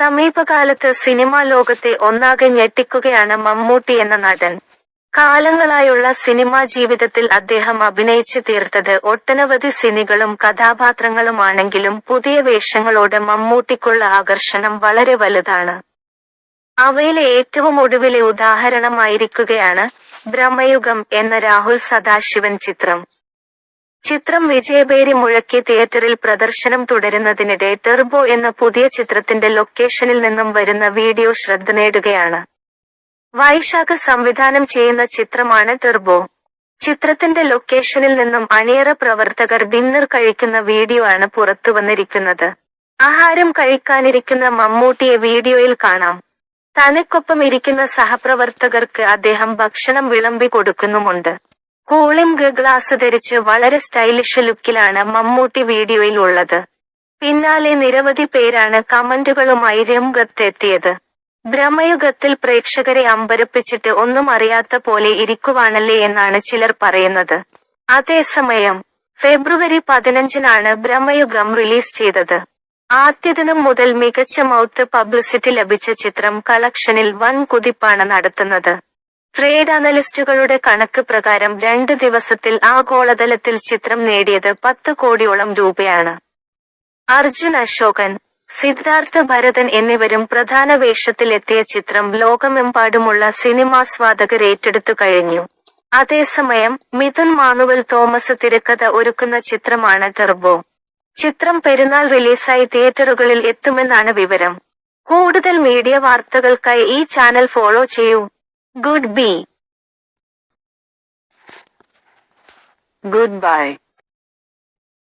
സമീപകാലത്ത് സിനിമാ ലോകത്തെ ഒന്നാകെ ഞെട്ടിക്കുകയാണ് മമ്മൂട്ടി എന്ന നടൻ. കാലങ്ങളായുള്ള സിനിമാ ജീവിതത്തിൽ അദ്ദേഹം അഭിനയിച്ചു തീർത്തത് ഒട്ടനവധി സിനികളും കഥാപാത്രങ്ങളുമാണെങ്കിലും പുതിയ വേഷങ്ങളോട് മമ്മൂട്ടിക്കുള്ള ആകർഷണം വളരെ വലുതാണ്. അവയിലെ ഏറ്റവും ഒടുവിലെ ഉദാഹരണമായിരിക്കുകയാണ് ബ്രഹ്മയുഗം എന്ന രാഹുൽ സദാശിവൻ ചിത്രം. ചിത്രം വിജയപേരി മുഴക്കി തിയേറ്ററിൽ പ്രദർശനം തുടരുന്നതിനിടെ ടെർബോ എന്ന പുതിയ ചിത്രത്തിന്റെ ലൊക്കേഷനിൽ നിന്നും വരുന്ന വീഡിയോ ശ്രദ്ധ നേടുകയാണ്. വൈശാഖ് സംവിധാനം ചെയ്യുന്ന ചിത്രമാണ് ടെർബോ. ചിത്രത്തിന്റെ ലൊക്കേഷനിൽ നിന്നും അണിയറ പ്രവർത്തകർ ഡിന്നർ കഴിക്കുന്ന വീഡിയോ ആണ് പുറത്തു വന്നിരിക്കുന്നത്. ആഹാരം കഴിക്കാനിരിക്കുന്ന മമ്മൂട്ടിയെ വീഡിയോയിൽ കാണാം. തനിക്കൊപ്പം ഇരിക്കുന്ന സഹപ്രവർത്തകർക്ക് അദ്ദേഹം ഭക്ഷണം വിളമ്പി കൊടുക്കുന്നുമുണ്ട്. കൂളിംഗ് ഗ്ലാസ് ധരിച്ച് വളരെ സ്റ്റൈലിഷ് ലുക്കിലാണ് മമ്മൂട്ടി വീഡിയോയിൽ ഉള്ളത് പിന്നാലെ നിരവധി പേരാണ് കമന്റുകളുമായി രംഗത്തെത്തിയത്. ഭ്രമയുഗത്തിൽ പ്രേക്ഷകരെ അമ്പരപ്പിച്ചിട്ട് ഒന്നും അറിയാത്ത പോലെ ഇരിക്കുവാണല്ലേ എന്നാണ് ചിലർ പറയുന്നത്. അതേസമയം ഫെബ്രുവരി പതിനഞ്ചിനാണ് ബ്രഹ്മയുഗം റിലീസ് ചെയ്തത്. ആദ്യ ദിനം മുതൽ മികച്ച മൗത്ത് പബ്ലിസിറ്റി ലഭിച്ച ചിത്രം കളക്ഷനിൽ വൻ കുതിപ്പാണ് നടത്തുന്നത്. ട്രേഡ് അനലിസ്റ്റുകളുടെ കണക്ക് പ്രകാരം രണ്ട് ദിവസത്തിൽ ആഗോളതലത്തിൽ ചിത്രം നേടിയത് പത്ത് കോടിയോളം രൂപയാണ്. അർജുൻ അശോകൻ സിദ്ധാർത്ഥ ഭരതൻ എന്നിവരും പ്രധാന വേഷത്തിലെത്തിയ ചിത്രം ലോകമെമ്പാടുമുള്ള സിനിമാസ്വാദകർ ഏറ്റെടുത്തു കഴിഞ്ഞു. അതേസമയം മിഥുൻ മാനുവൽ തോമസ് തിരക്കഥ ഒരുക്കുന്ന ചിത്രമാണ് ടെർബോ. ചിത്രം പെരുന്നാൾ റിലീസായി തിയേറ്ററുകളിൽ എത്തുമെന്നാണ് വിവരം. കൂടുതൽ മീഡിയ വാർത്തകൾക്കായി ഈ ചാനൽ ഫോളോ ചെയ്യൂ. Goodbye. Goodbye.